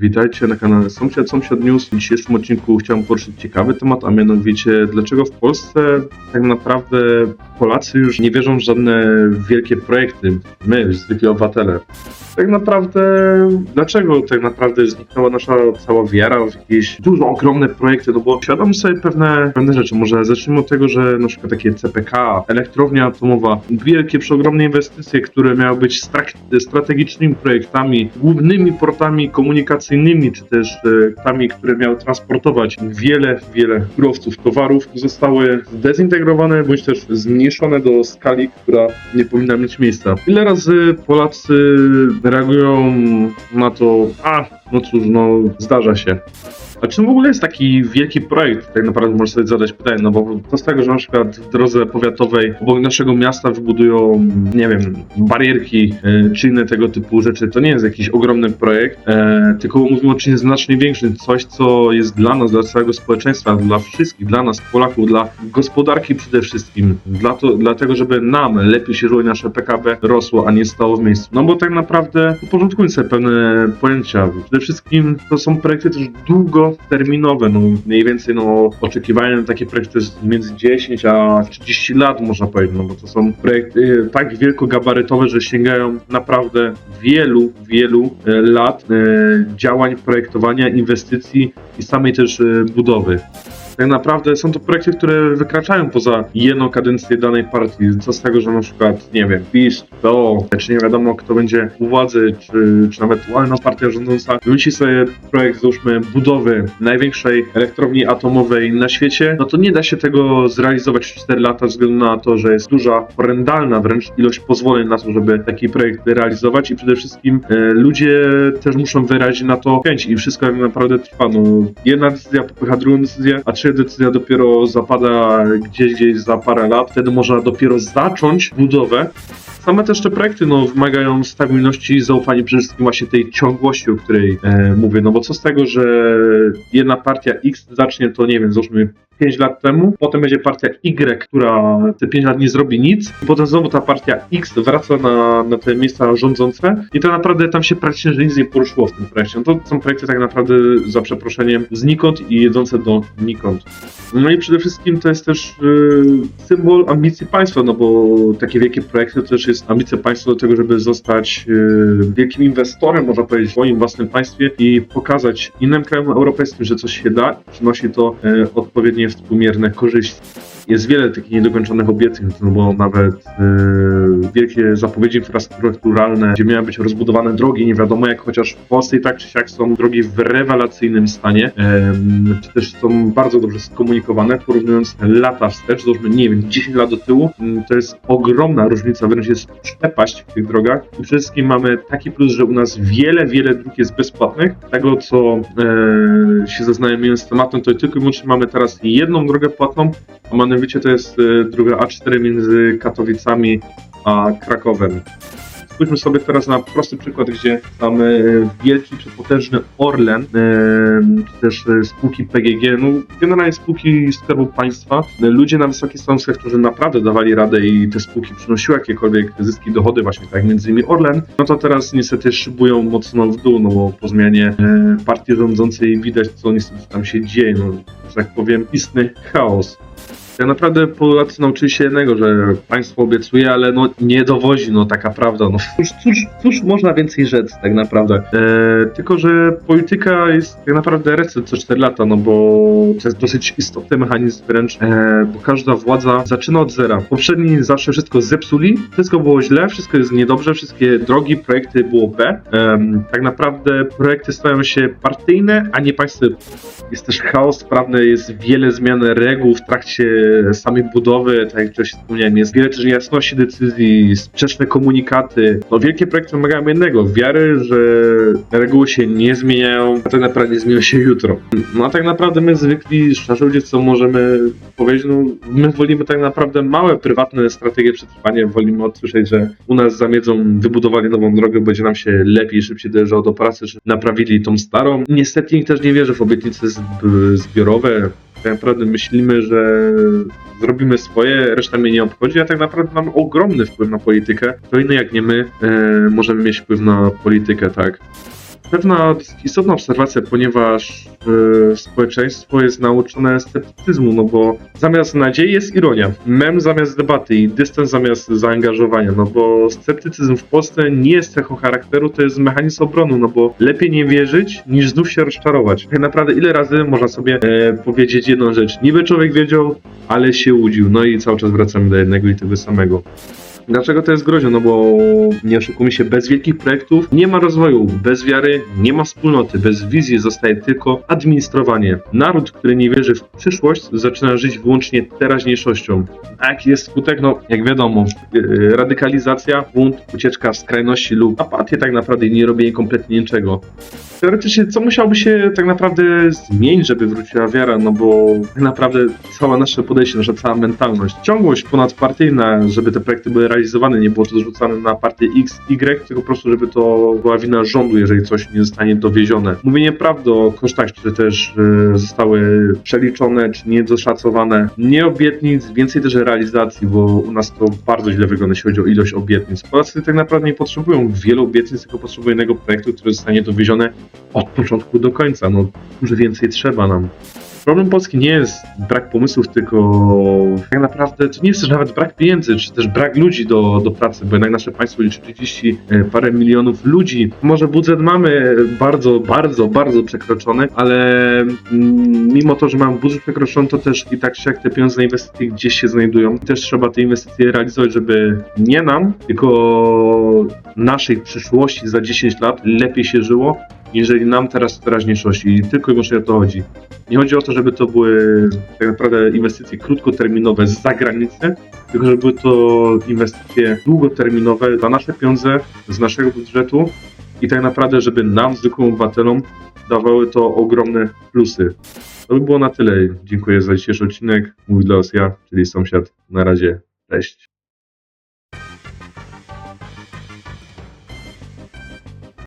Witajcie na kanale Sąsiad Sąsiad News. W dzisiejszym odcinku chciałem poruszyć ciekawy temat, a mianowicie dlaczego w Polsce tak naprawdę Polacy już nie wierzą w żadne wielkie projekty. My, zwykli obywatele. Tak naprawdę, dlaczego tak naprawdę zniknęła nasza cała wiara w jakieś duże, ogromne projekty? No bo świadom sobie pewne, pewne rzeczy. Może zacznijmy od tego, że na przykład takie CPK, elektrownia atomowa, wielkie, przeogromne inwestycje, które miały być strategicznymi projektami, głównymi portami komunikacyjnymi, czy też e, tami, które miały transportować wiele, wiele surowców, towarów, zostały zdezintegrowane bądź też zmniejszone do skali, która nie powinna mieć miejsca. Ile razy Polacy reagują na to, a no cóż, no zdarza się. A czym w ogóle jest taki wielki projekt? Tak naprawdę możesz sobie zadać pytanie, no bo to z tego, że na przykład w drodze powiatowej obok naszego miasta wybudują, nie wiem, barierki e, czy inne tego typu rzeczy, to nie jest jakiś ogromny projekt, e, tylko mówimy o czymś znacznie większym, coś co jest dla nas, dla całego społeczeństwa, dla wszystkich, dla nas Polaków, dla gospodarki przede wszystkim, dla to, dlatego, żeby nam lepiej się żyło nasze PKB rosło, a nie stało w miejscu. No bo tak naprawdę uporządkujmy sobie pewne pojęcia. Przede wszystkim to są projekty też długoterminowe, no mniej więcej no oczekiwanie na takie projekty to jest między 10 a 30 lat można powiedzieć, no bo to są projekty tak wielkogabarytowe, że sięgają naprawdę wielu, wielu e, lat e, działań, projektowania, inwestycji i samej też e, budowy. Tak naprawdę są to projekty, które wykraczają poza jedną kadencję danej partii. Co z tego, że na przykład, nie wiem, PiS, PO, czy nie wiadomo kto będzie u władzy, czy, czy nawet aktualna partia rządząca, wymyśli sobie projekt, załóżmy, budowy największej elektrowni atomowej na świecie, no to nie da się tego zrealizować w 4 lata ze względu na to, że jest duża, horrendalna wręcz ilość pozwoleń na to, żeby taki projekt realizować i przede wszystkim e, ludzie też muszą wyrazić na to chęć i wszystko jak naprawdę trwa. No, jedna decyzja popycha drugą decyzję, a trzecia decyzja dopiero zapada gdzieś, gdzieś za parę lat. Wtedy można dopiero zacząć budowę. Same też te projekty no, wymagają stabilności i zaufania przede wszystkim właśnie tej ciągłości, o której e, mówię. No bo co z tego, że jedna partia X zacznie to, nie wiem, załóżmy 5 lat temu, potem będzie partia Y, która te 5 lat nie zrobi nic, i potem znowu ta partia X wraca na, na te miejsca rządzące i tak naprawdę tam się praktycznie nic nie poruszyło w tym projekcie. No to są projekty tak naprawdę za przeproszeniem znikąd i jedzące do nikąd. No i przede wszystkim to jest też y, symbol ambicji państwa, no bo takie wielkie projekty to też jest ambicja państwa do tego, żeby zostać y, wielkim inwestorem, można powiedzieć, w swoim własnym państwie i pokazać innym krajom europejskim, że coś się da, przynosi to y, odpowiednie współmierne korzyści. Jest wiele takich niedokończonych obietnic, no bo nawet y, wielkie zapowiedzi infrastrukturalne, gdzie miały być rozbudowane drogi, nie wiadomo jak, chociaż w Polsce i tak czy siak są drogi w rewelacyjnym stanie, czy też są bardzo dobrze skomunikowane, porównując lata wstecz, załóżmy, nie wiem, 10 lat do tyłu, mm, to jest ogromna różnica, wręcz jest przepaść w tych drogach. I przede wszystkim mamy taki plus, że u nas wiele, wiele dróg jest bezpłatnych, tego co e, się zaznajomiliśmy z tematem, to tylko i wyłącznie mamy teraz jedną drogę płatną, mianowicie to jest e, droga A4 między Katowicami a Krakowem. Spójrzmy sobie teraz na prosty przykład, gdzie mamy e, wielki czy potężny Orlen, e, czy też spółki PGG, no generalnie spółki Skarbu Państwa. Ludzie na wysokich stanowiskach, którzy naprawdę dawali radę i te spółki przynosiły jakiekolwiek zyski, dochody, właśnie tak między innymi Orlen, no to teraz niestety szybują mocno w dół, no bo po zmianie partii rządzącej widać, co niestety tam się dzieje, no, że tak powiem, istny chaos. Tak naprawdę Polacy nauczyli się jednego, że państwo obiecuje, ale no nie dowozi, no taka prawda. No cóż, cóż, cóż można więcej rzec tak naprawdę. E, tylko, że polityka jest tak naprawdę reset co 4 lata, no bo to jest dosyć istotny mechanizm wręcz, e, bo każda władza zaczyna od zera. Poprzedni zawsze wszystko zepsuli, wszystko było źle, wszystko jest niedobrze, wszystkie drogi, projekty było B. Em, tak naprawdę projekty stają się partyjne, a nie państwowe. Jest też chaos prawny, jest wiele zmian reguł w trakcie samej budowy, tak jak wcześniej wspomniałem, jest wiele też niejasności decyzji, sprzeczne komunikaty. No wielkie projekty wymagają jednego, wiary, że reguły się nie zmieniają, a tak naprawdę nie zmienią się jutro. No a tak naprawdę my zwykli, szczerzy ludzie, co możemy powiedzieć, no my wolimy tak naprawdę małe, prywatne strategie przetrwania, wolimy usłyszeć, że u nas zamiedzą wybudowali nową drogę, będzie nam się lepiej, szybciej dojeżdżało do pracy, że naprawili tą starą. Niestety nikt też nie wierzy w obietnice zb- zbiorowe, tak naprawdę myślimy, że zrobimy swoje, reszta mnie nie obchodzi, a tak naprawdę mamy ogromny wpływ na politykę. To inny jak nie my e, możemy mieć wpływ na politykę, tak. Pewna istotna obserwacja, ponieważ e, społeczeństwo jest nauczone sceptycyzmu, no bo zamiast nadziei jest ironia, mem zamiast debaty i dystans zamiast zaangażowania, no bo sceptycyzm w Polsce nie jest cechą charakteru, to jest mechanizm obronu, no bo lepiej nie wierzyć, niż znów się rozczarować. Tak naprawdę ile razy można sobie e, powiedzieć jedną rzecz, niby człowiek wiedział, ale się łudził, no i cały czas wracamy do jednego i tego samego. Dlaczego to jest groźne? No bo nie oszukujmy się, bez wielkich projektów nie ma rozwoju, bez wiary nie ma wspólnoty, bez wizji zostaje tylko administrowanie. Naród, który nie wierzy w przyszłość, zaczyna żyć wyłącznie teraźniejszością. A jaki jest skutek? No, jak wiadomo, yy, radykalizacja, bunt, ucieczka w skrajności lub apatię tak naprawdę nie robienie kompletnie niczego. Teoretycznie, co musiałoby się tak naprawdę zmienić, żeby wróciła wiara? No bo tak naprawdę całe nasze podejście, nasza cała mentalność, ciągłość ponadpartyjna, żeby te projekty były realizowane, nie było to zrzucane na partię X, Y, tylko po prostu, żeby to była wina rządu, jeżeli coś nie zostanie dowiezione. Mówienie prawdy o kosztach, które też e, zostały przeliczone, czy niedoszacowane. Nie obietnic, więcej też realizacji, bo u nas to bardzo źle wygląda, jeśli chodzi o ilość obietnic. Polacy tak naprawdę nie potrzebują wielu obietnic, tylko potrzebują jednego projektu, który zostanie dowieziony od początku do końca. No, że więcej trzeba nam. Problem Polski nie jest brak pomysłów, tylko tak naprawdę to nie jest też nawet brak pieniędzy, czy też brak ludzi do, do pracy, bo jednak nasze państwo liczy 30 e, parę milionów ludzi. Może budżet mamy bardzo, bardzo, bardzo przekroczony, ale mm, mimo to, że mamy budżet przekroczony, to też i tak czy jak te pieniądze na inwestycje gdzieś się znajdują. Też trzeba te inwestycje realizować, żeby nie nam, tylko naszej przyszłości za 10 lat lepiej się żyło, jeżeli nam teraz w teraźniejszości. I tylko i wyłącznie o to chodzi. Nie chodzi o to, żeby to były tak naprawdę inwestycje krótkoterminowe z zagranicy, tylko żeby były to inwestycje długoterminowe za nasze pieniądze, z naszego budżetu i tak naprawdę, żeby nam, zwykłym obywatelom, dawały to ogromne plusy. To by było na tyle. Dziękuję za dzisiejszy odcinek. Mówi dla Was ja, czyli sąsiad. Na razie. Cześć.